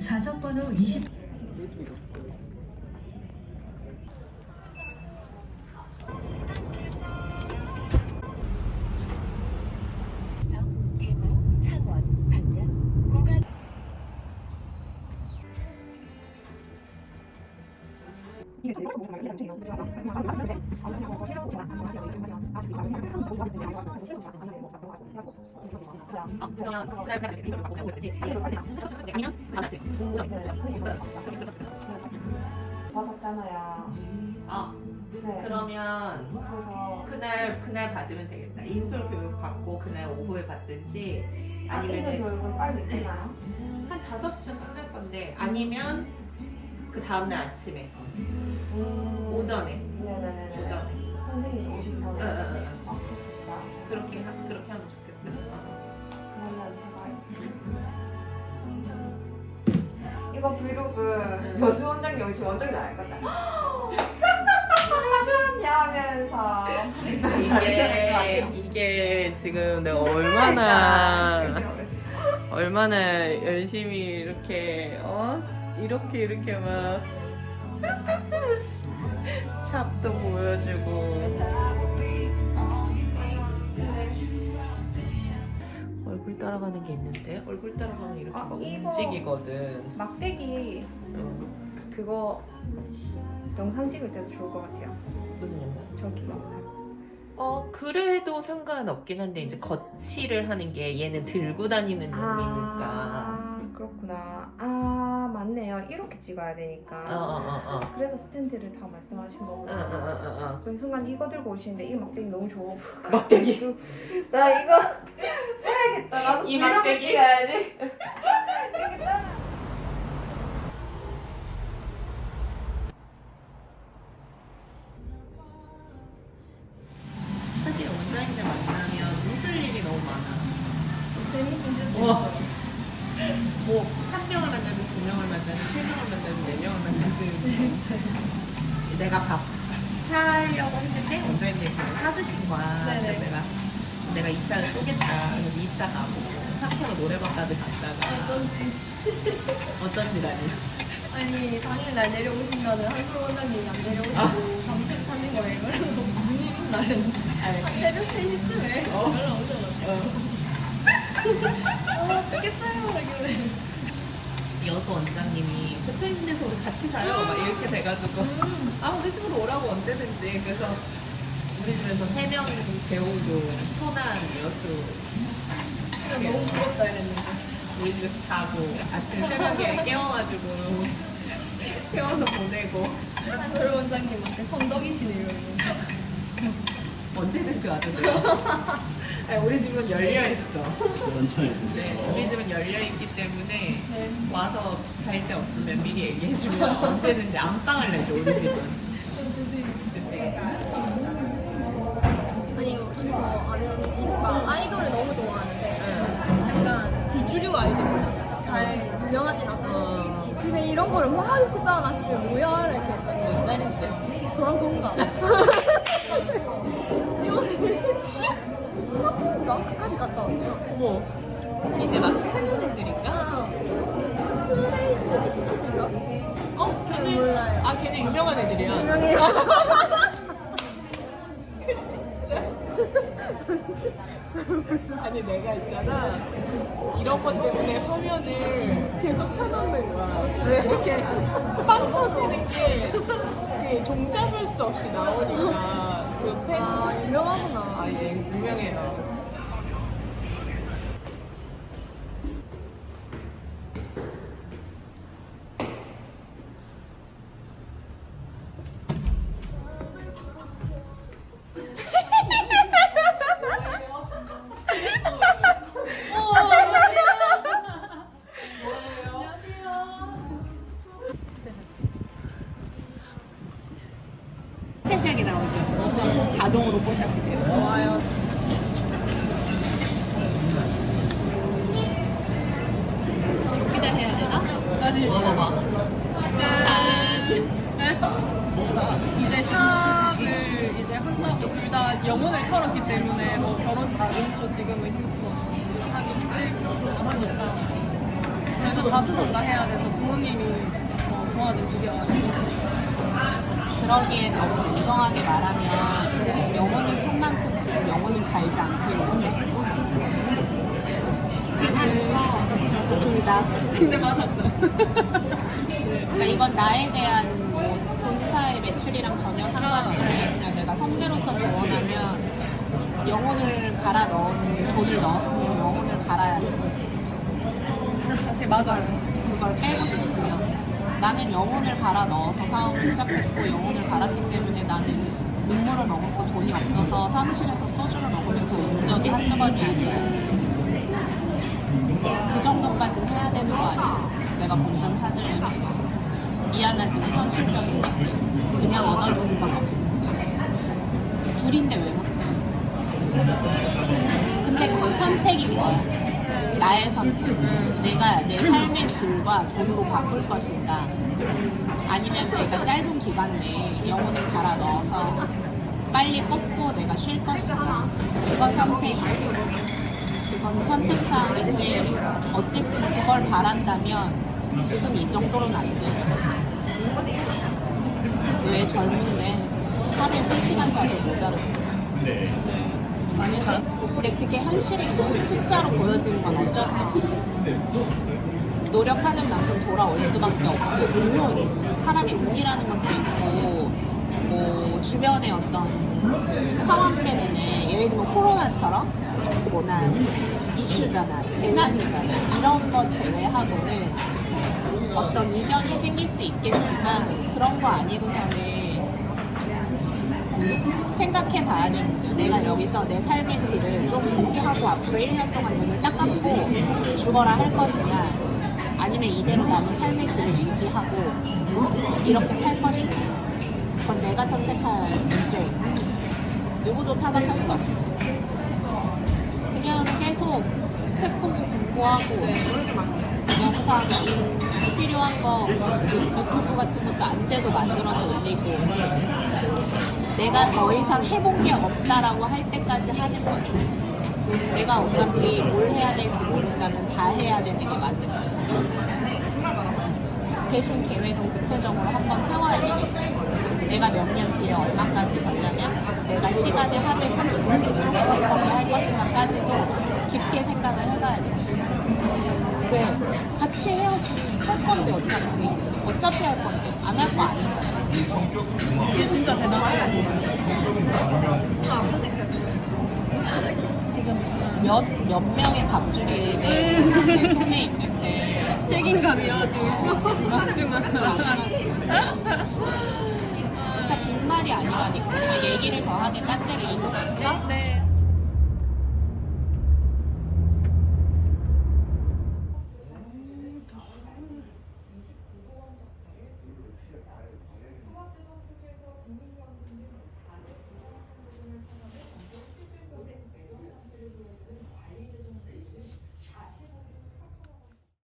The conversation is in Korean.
좌석 번호 20 대구, 창원, 반면, 고간 받았잖아요. 아 네. 그러면 그래서 그날 그날 받으면 되겠다. 인솔 교육 받고 그날 오후에 받든지 아니면 아니면 교육은 빨리 끝나요? 한 5시쯤 끝날 건데 아니면 그 다음날 아침에 음. 오전에 네네네. 오전에 선생님 전에. 응, 응, 응. 아. 그렇게 하, 그렇게 하면 좋겠 이거 브이로그 응. 여수 원장님 오시 원장님 알 거다. 하면서. 이게 이게 지금 내가 얼마나 얼마나 열심히 이렇게 어? 이렇게 이렇게 막 샵도 보여주고 얼굴 따라가는 게 있는데 얼굴 따라가면 이렇게 아, 막 이거- 움직이거든. 막대기 응. 그거 영상 찍을 때도 좋을 것 같아요. 무슨 영상? 저기 영상. 어 그래도 상관없긴 한데 이제 거치를 하는 게 얘는 들고 다니는 용이니까. 아 그렇구나. 아 맞네요. 이렇게 찍어야 되니까. 어어어 어. 그래서 스탠드를 다 말씀하신 거구나. 어어 어 어. 저 순간 이거 들고 오시는데 이 막대기 너무 좋아. 막대기. 나 이거 사야겠다. 나도 이 막대기? 찍어야지. 내가 밥 사려고 했는데 원장님들이 그걸 사주신 거야. 네네. 그래서 내가 내가 2차를 쏘겠다. 그래서 2차 가고 3차로 노래방까지 갔다가 어쩐지라니. 아니 당일 날 내려오신다는 한솔 원장님이 안 내려오시고 밤새 찾는 거예요. 그래서 무슨 일 있나 했는데 아니, 새벽 3시쯤에 어. 연락오셔가지고 아 죽겠어요 이러길래 여수 원장님이 대표님께서 우리 같이 자요. 막 이렇게 돼가지고. 아 우리 집으로 오라고 언제든지. 그래서 우리 집에서 세명 재우고 천안 여수. 그냥 너무 부럽다 이랬는데. 우리 집에서 자고 아침 새벽에 깨워가지고. 깨워서 보내고. 한솔 원장님한테 선덕이시네요 이러면서 언제든지 와도 돼요 아니, 우리 집은 열려 있어 네 우리 집은 열려 있기 때문에 네. 와서 잘데 없으면 미리 얘기해 주면 언제든지 안방을 내줘 우리 집은 아니 저 아는 친구가 아이돌을 너무 좋아하는데 약간 비주류 아이돌 있잖아요 잘 유명하진 않고 어. 집에 이런 거를 막 입고 쌓아놨길래 뭐야 이렇게 했더니? 저랑 동갑 싱가포르인가? 끝까지 갔다 왔네요 어머 이제 막 크는 애들인가? 스트레이트 키즈인가? 어? 쟤네 몰라요. 아 걔네 유명한 애들이야 유명해요 아니 내가 있잖아 이런 것 때문에 화면을 계속 켜놓는 거야 왜 이렇게 빵 터지는 게 이게 종잡을 수 없이 나오니까 그 팬. 아 유명하구나 아 이제 유명해요 먹어봐. 이제 샵을 이제 한다고 둘 다 영혼을 털었기 때문에 뭐 결혼 자금도 지금은 힘들고 하기 힘들고 하니까 그래서 자수성가 해야 돼서 부모님이 어, 도와준 주겨가지고. 그러기에 너무 냉정하게 말하면 영혼은 콩만큼 지금 영혼은 갈지 않기 때 둘다. 근데 맞았다 그러니까 이건 나에 대한 뭐 본사의 매출이랑 전혀 상관없이 그냥 내가 성대로서 조언하면 영혼을 갈아 넣은 돈을 넣었으면 영혼을 갈아야지. 사실 맞아요. 그걸 빼고 싶으면 나는 영혼을 갈아 넣어서 사업을 시작했고 영혼을 갈았기 때문에 나는 눈물을 머금고 돈이 없어서 사무실에서 소주를 먹으면서 온 적이 한두 번이 아니야 그 정도 까지는 해야 되는 거 아니야. 내가 본점 찾으려면. 미안하지만 현실적인 얘기 그냥 얻어지는 건 없어. 둘인데 왜 못해? 근데 그건 선택인 거야. 나의 선택. 내가 내 삶의 질과 돈으로 바꿀 것인가. 아니면 내가 짧은 기간 내에 영혼을 갈아 넣어서 빨리 뽑고 내가 쉴 것인가. 그건 선택이야 그건 선택사항인데 어쨌든 그걸 바란다면 지금 이 정도로는 안 돼. 왜 젊은데 하루에 3시간 자도 모자르고 많이 사 근데 그게 현실인 거 숫자로 보여지는 건 어쩔 수 없어 노력하는 만큼 돌아올 수밖에 없고 물론 사람이 운이라는 것도 있고 뭐 주변의 어떤 상황 때문에 예를 들면 코로나처럼 고난 이슈잖아 재난이잖아 이런 거 제외하고는 어떤 이변이 생길 수 있겠지만 그런 거 아니고서는 생각해 봐야 될 문제. 내가 여기서 내 삶의 질을 좀 포기하고 앞으로 1년 동안 눈을 딱 감고 죽어라 할 것이냐. 아니면 이대로 나는 삶의 질을 유지하고 이렇게 살 것이냐. 그건 내가 선택할 문제. 누구도 타박할 수 없지. 그냥 계속 책 보고 공부하고 영상 필요한 거 유튜브 같은 것도 안 돼도 만들어서 올리고 내가 더 이상 해본 게 없다라고 할 때까지 하는 거지. 내가 어차피 뭘 해야 될지 모른다면 다 해야 되는 게 맞는 거야. 대신 계획은 구체적으로 한번 세워야 되겠지. 내가 몇 년 뒤에 얼마까지 벌려면 내가 시간을 하루에 30분씩 쪼개서 어떻게 할 것인가까지도 깊게 생각을 해봐야. 왜? 같이 해야지. 할 건데 어차피. 어차피 할 건데. 안 할 거 아니잖아. 이게 진짜 대단하다 지금 몇, 몇 명의 밥줄이 내, 내 손에 있는데 책임감이야 지금 빈 말이 아니라니까 얘기를 더 하게 딴 데로 이동할까? 네